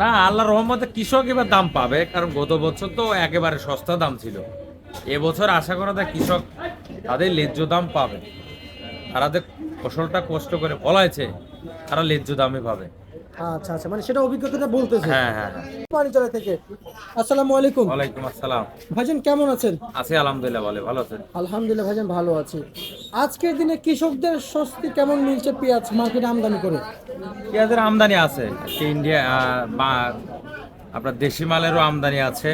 না আল্লাহ রহমতে কৃষক এবার দাম পাবে কারণ গত বছর তো একেবারে সস্তা দাম ছিল। এবছর আশা করা যায় কৃষক তাদের ন্যায্য দাম পাবে। তারা যে ফসলটা কষ্ট করে ফলাইছে তারা ন্যায্য দামে পাবে। আচ্ছা আচ্ছা মানে সেটা অভিজ্ঞতাটা বলতেছে। হ্যাঁ হ্যাঁ হ্যাঁ। পানিচলা থেকে। আসসালামু আলাইকুম। ওয়ালাইকুম আসসালাম। ভাইজান কেমন আছেন? আছি আলহামদুলিল্লাহ বলে ভালো আছেন। আলহামদুলিল্লাহ ভাইজান ভালো আছি। আজকের দিনে কৃষকদের স্বস্তি কেমন মিলছে পেঁয়াজ মার্কেটে আমদানি করে? পেঁয়াজের আমদানি আছে। ইন্ডিয়া বা আপনার দেশি মালেরও আমদানি আছে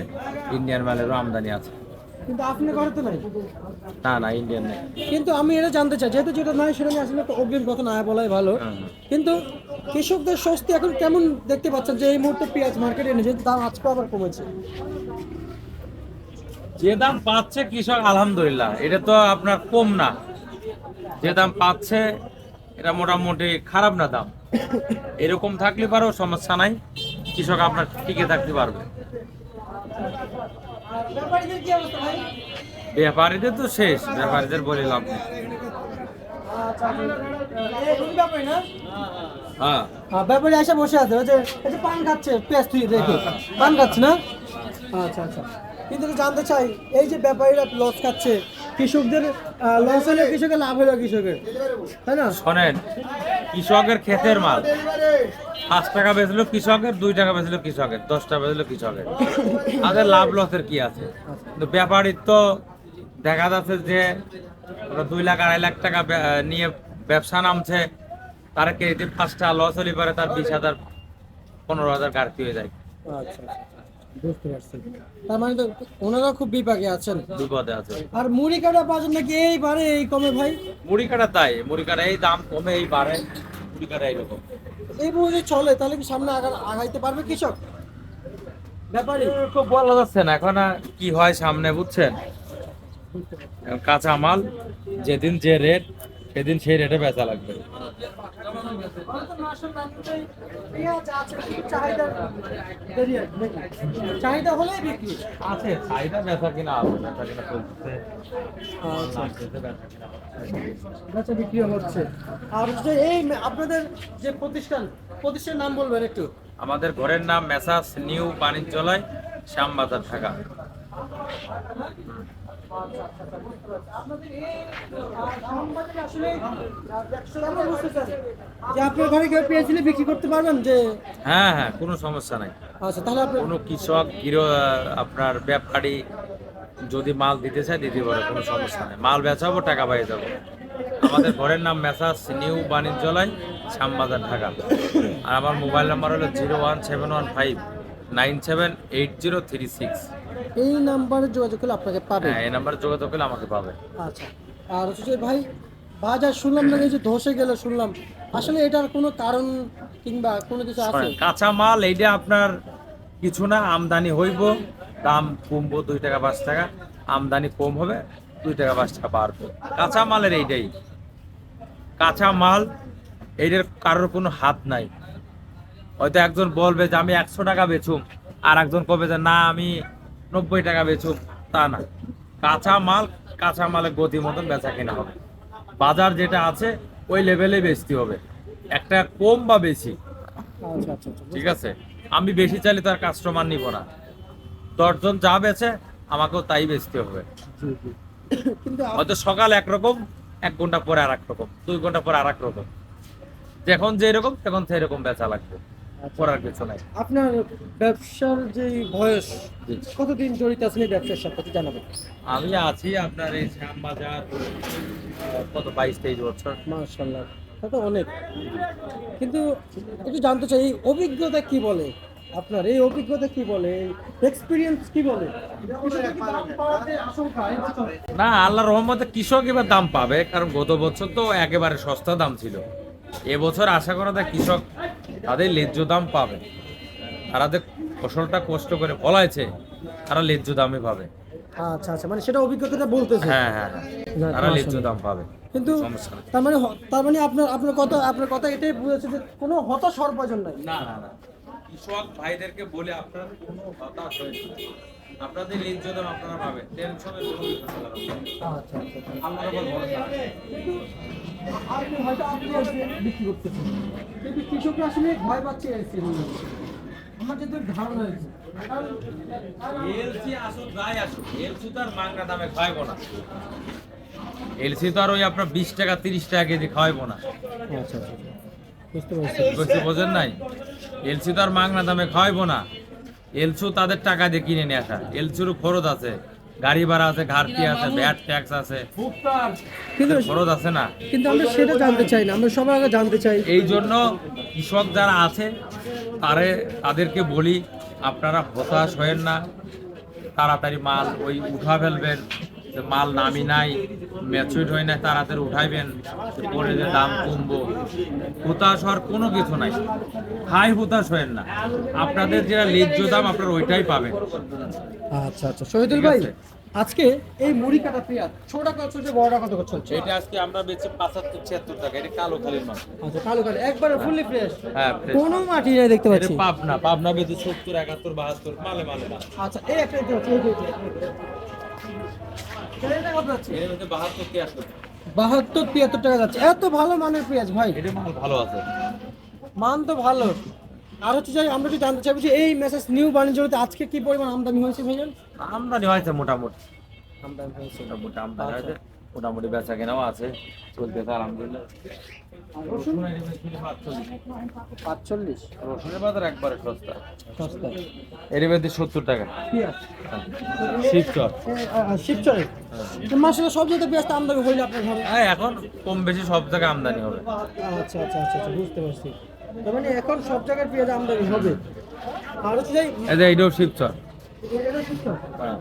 ইন্ডিয়ান মালেরও আমদানি আছে। কিন্তু আপনি নাই? না না ইন্ডিয়ান নেই। কিন্তু আমি এটা জানতে চাই যেহেতু যেটা নয় সেটা আসলে তো অগ্রিম কথা না বলাই ভালো। কিন্তু কৃষকদের স্বস্তি এখন কেমন দেখতে পাচ্ছেন যে এই মুহূর্তে পেঁয়াজ মার্কেটে এনে যেহেতু দাম আজকে আবার কমেছে? যে দাম পাচ্ছে কৃষক আলহামদুলিল্লাহ। এটা তো আপনার কম না। যে দাম পাচ্ছে এটা মোটামুটি খারাপ না দাম। এরকম থাকলে পারো সমস্যা নাই। কৃষক আপনার টিকে থাকতে পারবে। ব্যাপারীদের তো শেষ ব্যাপারীদের বলে লাভ নেই। হ্যাঁ। হ্যাঁ, ব্যাপারী এসে বসে আছে ওই যে পান খাচ্ছে পেঁয়াজ তুই রেখে পান খাচ্ছে না? আচ্ছা আচ্ছা। কিন্তু জানতে চাই এই যে ব্যাপারীরা লস খাচ্ছে কৃষকদের লস হলে কৃষকের লাভ হলো কৃষকের। তাই না? শোনেন কৃষকের ক্ষেতের মাল। পাঁচ টাকা বেচলো কৃষকের দুই টাকা বেচলো কৃষকের দশ টাকা বেচলো কৃষকের। তাদের লাভ লসের কি আছে? কিন্তু ব্যাপারীর তো দেখা যাচ্ছে যে দুই লাখ আড়াই লাখ টাকা নিয়ে ব্যবসা নামছে। তার কেজিতে পাঁচটা লস হলে পারে তার বিশ হাজার পনেরো হাজার ঘাটতি হয়ে যায়। আচ্ছা আচ্ছা, বুঝতে পারছি। তার মানে তো ওনারা খুব বিপাকে আছেন। বিপদে আছে আর মুড়ি কাটা বাজার নাকি এই বারে এই কমে ভাই? মুড়ি কাটা তাই মুড়ি কাটা এই দাম কমে এই বাড়ে মুড়ি কাটা এইরকম। এই বুঝে চলে তাহলে কি সামনে আগা আগাইতে পারবে কৃষক? ব্যাপারী। তো বলা যাচ্ছে না এখন কি হয় সামনে বুঝছেন? কাঁচা মাল যেদিন যে রেট সেদিন সেই রেটে বেচা লাগবে। চাহিদা হলেই বিক্রি আছে চাহিদা বেচা কিনা আছে বেচা কিনা চলতেছে আচ্ছা। বেচা বিক্রি হচ্ছে। আর হচ্ছে এই আপনাদের যে প্রতিষ্ঠান প্রতিষ্ঠানের নাম বলবেন একটু? আমাদের ঘরের নাম মেসাস নিউ বাণিজ্যালয় শ্যামবাজার ঢাকা। যে আপনার ঘরে কেউ পেঁয়াজ বিক্রি করতে পারবেন? যে হ্যাঁ হ্যাঁ কোনো সমস্যা নাই। আচ্ছা তাহলে কোনো কৃষক গৃহ আপনার ব্যাপারী যদি মাল দিতে চায় দিতে পারে কোনো সমস্যা নেই। মাল বেচাবো টাকা পাই যাব। আমাদের ঘরের নাম মেসাস নিউ বাণিজ্যালয় শ্যামবাজার ঢাকা। আর আমার মোবাইল নাম্বার হলো zero one seven one five nine seven eight zero three six. এই নাম্বারে যোগাযোগ করলে আপনাকে পাবে। হ্যাঁ এই নাম্বারে যোগাযোগ করলে আমাকে পাবে। আচ্ছা আর হচ্ছে ভাই বাজার শুনলাম না যে ধসে গেল শুনলাম। আসলে এটার কোনো কারণ কিংবা কোনো কিছু আছে? কাঁচা মাল এইটা আপনার কিছু না আমদানি হইব দাম কমবো দুই টাকা পাঁচ টাকা আমদানি কম হবে দুই টাকা পাঁচ টাকা বাড়বে। কাঁচা মালের এইটাই। কাঁচা মাল এইটার কারোর কোনো হাত নাই। হয়তো একজন বলবে যে আমি একশো টাকা বেচুম। আর একজন কবে যে না আমি নব্বই টাকা বেচুম তা না। কাঁচা মাল কাঁচা মালের গতি মতন বেচা কেনা হবে। বাজার যেটা আছে ওই লেভেলে বেচতে হবে। একটা কম বা বেশি। আচ্ছা আচ্ছা আচ্ছা ঠিক আছে? আমি বেশি চাইলে তার কাস্টমার নিব না। দশজন যা বেচে আমাকেও তাই বেচতে হবে। হয়তো সকাল একরকম এক ঘণ্টা পরে আর এক রকম দুই ঘণ্টা পরে আর এক রকম। যখন যেরকম তখন সেই রকম বেচা লাগবে। করার কিছু নাই আপনার ব্যবসার যে বয়স। কতদিন জড়িত আছেন এই ব্যবসার সাথে জানাবেন। আমি আছি আপনার এই শ্যামবাজার কত বাইশ তেইশ বছর। মাশাল্লাহ তা তো অনেক। কিন্তু একটু জানতে চাই এই অভিজ্ঞতা কি বলে? আপনার এই অভিজ্ঞতা কি বলে? এক্সপিরিয়েন্স কি বলে? না আল্লাহ রহমতে কৃষক এবার দাম পাবে কারণ গত বছর তো একেবারে সস্তা দাম ছিল। এবছর আশা করা যায় কৃষক তাদের ন্যায্য দাম পাবে। তারা যে ফসলটা কষ্ট করে ফলাইছে তারা ন্যায্য দামে পাবে। আচ্ছা আচ্ছা মানে সেটা অভিজ্ঞতাটা বলতেছে। হ্যাঁ হ্যাঁ হ্যাঁ। তারা ন্যায্য দাম পাবে। কিন্তু তার মানে তার মানে আপনার আপনার কথা আপনার কথা এটাই বুঝেছে যে কোনো হতাশ হওয়ার প্রয়োজন নাই। না না না। কৃষক ভাইদেরকে বলে আপনার কোনো হতাশ হয়েছে আপনাদের দাম আপনারা পাবেন। টেনশনের কোনো বিষয় না। আচ্ছা আচ্ছা আচ্ছা। আল্লাহর উপর ভরসা আপনি হয়তো আপনি বিক্রি করতেছেন। কিন্তু কৃষকরা আসলে ভয় পাচ্ছে আমার যেহেতু ধারণা হয়েছে। এলসি আসুক যাই আসুক এলসি তো আর মাংনা দামে খাওয়াবো না। এলসি তো আর ওই আপনার বিশ টাকা তিরিশ টাকা কেজি খাওয়াবো না। আচ্ছা আচ্ছা। বুঝতে পারছি। বুঝতে বোঝেন নাই? এলসি তো আর মাংনা দামে খাওয়াবো না। এলসু তাদের টাকা দিয়ে কিনে নিয়ে আসা। এলসুর খরচ আছে। গাড়ি ভাড়া আছে ঘাটতি আছে ব্যাট ট্যাক্স আছে। কিন্তু খরচ আছে না? কিন্তু আমরা সেটা জানতে চাই না আমরা সবার আগে জানতে চাই। এই জন্য কৃষক যারা আছে তারে তাদেরকে বলি আপনারা হতাশ হয়েন না। তাড়াতাড়ি মাল ওই উঠা ফেলবেন। যে মাল নামি নাই ম্যাচুইড হয় না তাড়াতাড়ি উঠাইবেন পরে যে দাম কমবো। হতাশ হওয়ার কোনো কিছু নাই। হাই হতাশ হয়েন না। আপনাদের যেটা ন্যায্য দাম আপনারা ওইটাই পাবেন। আচ্ছা আচ্ছা। শহীদুল ভাই আজকে এই মুড়ি কাটা পেঁয়াজ ছোট কত চলছে বড়টা কত করে চলছে? এটা আজকে আমরা বেচে পাঁচাত্তর ছিয়াত্তর টাকা। এটা কালো খালির মাছ আচ্ছা কালো কালো একবারে ফুললি ফ্রেশ হ্যাঁ। কোনো মাটি নেই দেখতে এটা পাচ্ছি পাবনা পাবনা বেচে সত্তর একাত্তর বাহাত্তর মালে মালে মাল। আচ্ছা এই একটা দেখতে পাচ্ছি বাহাত্তর তিয়াত্তর টাকা যাচ্ছে। এত ভালো মানের পেঁয়াজ ভাই। এটা ভালো আছে। মান তো ভালো। আর হচ্ছে যাই আমরা একটু জানতে চাইব যে এই মেসেজ নিউ বাণিজ্যতে আজকে কি পরিমাণ আমদানি হয়েছে ভাইজান? আমদানি হয়েছে মোটামুটি। আমদানি হয়েছে। মোটামুটি আমদানি হয়েছে। মোটামুটি বেচা কেনাও আছে। চলতেছে আলহামদুলিল্লাহ। রসুনের পাঁচচল্লিশ। পাঁচচল্লিশ রসুনের বাজার একবারে সস্তা। সস্তা এর মধ্যে সত্তর টাকা। পেঁয়াজ শিবচর শিবচরে মাসে সব জায়গায় পেঁয়াজটা আমদানি হইলে আপনার ঘরে? হ্যাঁ এখন কম বেশি সব জায়গায় আমদানি হবে। আচ্ছা আচ্ছা আচ্ছা আচ্ছা বুঝতে পারছি। মানে এখন সব জায়গায় পেঁয়াজ আমদানি হবে। আর হচ্ছে এই যে এইটাও শিবচর এটা হ্যাঁ।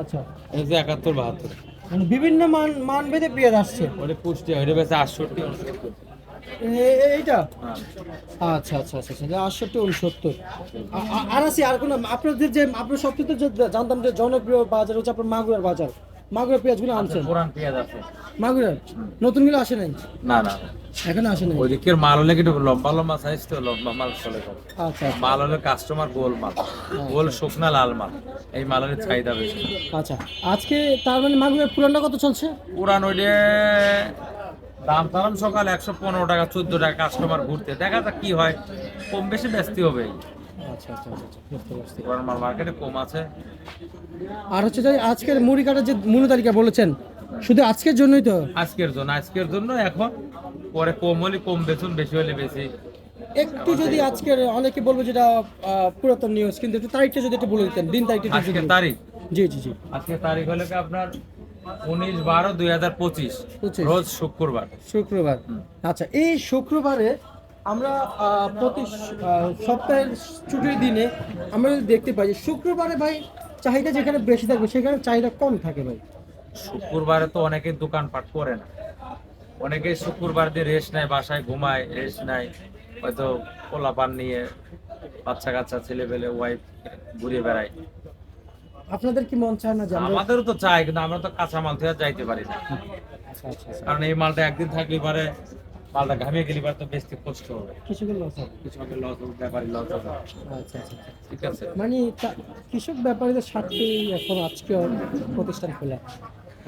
আচ্ছা। এই যে একাত্তর বাহাত্তর। বিভিন্ন মান মান ভেদে পেঁয়াজ আসছে। ওটা পুষ্টি ওটা বেশ আটষট্টি এইটা? আচ্ছা আচ্ছা আচ্ছা আচ্ছা আটষট্টি উনসত্তর। আর আছে আর কোনো? আপনাদের যে আপনার সত্যি তো জানতাম যে জনপ্রিয় বাজার হচ্ছে আপনার মাগুরার বাজার। মাগুরার পেঁয়াজগুলো আনছেন? পুরান পেঁয়াজ আছে। মাগুরার নতুনগুলো আসে নাই? না না। এখনও আসে নাই? ওইদিকের মাল হলে কিন্তু লম্বা লম্বা সাইজ তো লম্বা মাল চলে আচ্ছা মাল হলে কাস্টমার গোল মাল। গোল শুকনা লাল মাল। এই মালের চাহিদা বেশি। আচ্ছা। আজকে তার মানে মাগুরার পুরানটা কত চলছে? পুরান ওইটে দাম তারাম সকাল একশো পনেরো টাকা চোদ্দ টাকা কাস্টমার ঘুরতে। দেখা যাক কি হয়। কম বেশি ব্যস্ত হবে আচ্ছা আচ্ছা আচ্ছা আচ্ছা, বুঝতে পারছি। মাল মার্কেটে কম আছে। আর হচ্ছে যে আজকের মুড়ি কাটার যে মূল্য তালিকা বলেছেন শুধু আজকের জন্যই তো? আজকের জন্য আজকের জন্য এখন পরে কম হলে কম বেচুন বেশি হলে বেশি। একটু যদি আজকের অনেকে বলব যেটা পুরাতন নিউজ কিন্তু একটু তারিখটা যদি একটু বলে দিতেন দিন তারিখটা একটু আজকে তারিখ? জি জি জি। আজকে তারিখ হলে কি আপনার উনিশ বারো দুই হাজার পঁচিশ। রোজ শুক্রবার। শুক্রবার। আচ্ছা এই শুক্রবারে আমরা প্রতি সপ্তাহের ছুটির দিনে আমরা দেখতে পাই যে শুক্রবারে ভাই চাহিদা যেখানে বেশি থাকবে সেখানে চাহিদা কম থাকে ভাই। শুক্রবারে তো অনেকে দোকানপাট করে না। অনেকে শুক্রবার দিয়ে রেস্ট নেয় বাসায় ঘুমায় রেস্ট নেয়। হয়তো পোলাপান নিয়ে বাচ্চা কাচ্চা ছেলে পেলে ওয়াইফ ঘুরে বেড়ায়। আপনাদের কি মন চায় না যে আমরা আমাদেরও তো চাই কিন্তু আমরা তো কাঁচা মাল থেকে যাইতে পারি না। আচ্ছা আচ্ছা আচ্ছা। কারণ এই মালটা একদিন থাকলে পারে মালটা ঘামিয়ে গেলে তো বেশি কষ্ট হবে। কৃষকের লস হবে। কিছু লস হবে ব্যাপারী লস হবে। আচ্ছা আচ্ছা আচ্ছা। ঠিক আছে। মানে কৃষক ব্যাপারীদের স্বার্থে এখন আজকে প্রতিষ্ঠান খোলা।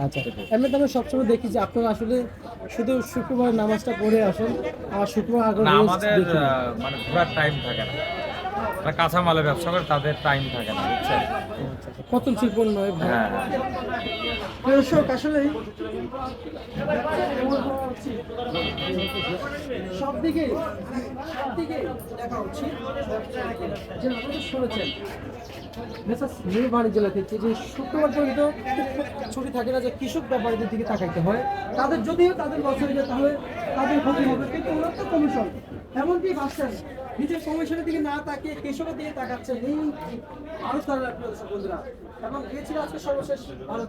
আচ্ছা এমনিতে আমরা সবসময় দেখি যে আপনারা আসলে শুধু শুক্রবার নামাজটা পড়ে আসেন আর শুক্রবার আগে আমাদের মানে ঘোরার টাইম থাকে না। যারা কাঁচা মালের ব্যবসা করে তাদের টাইম থাকে না বুঝছেন। কতন শিল্প নয় হ্যাঁ। দর্শক আসলে সব দিকে সব দিকে দেখা উচিত যে আপনারা শুনেছেন মেসাজ নিউ বাণিজ্য থেকে যে শুক্রবার পর্যন্ত ছুটি থাকে না যে কৃষক ব্যাপারীদের দিকে তাকাইতে হয়। তাদের যদিও তাদের লস হয়ে যায় তাহলে তাদের ক্ষতি হবে কিন্তু তো কমিশন। এমনকি ভাবছেন নিজের কমিশনের দিকে না তাকিয়ে কৃষকের দিকে তাকাচ্ছেন আরও তারা বন্ধুরা। এবং এ ছিল আজকে সর্বশেষ ভারত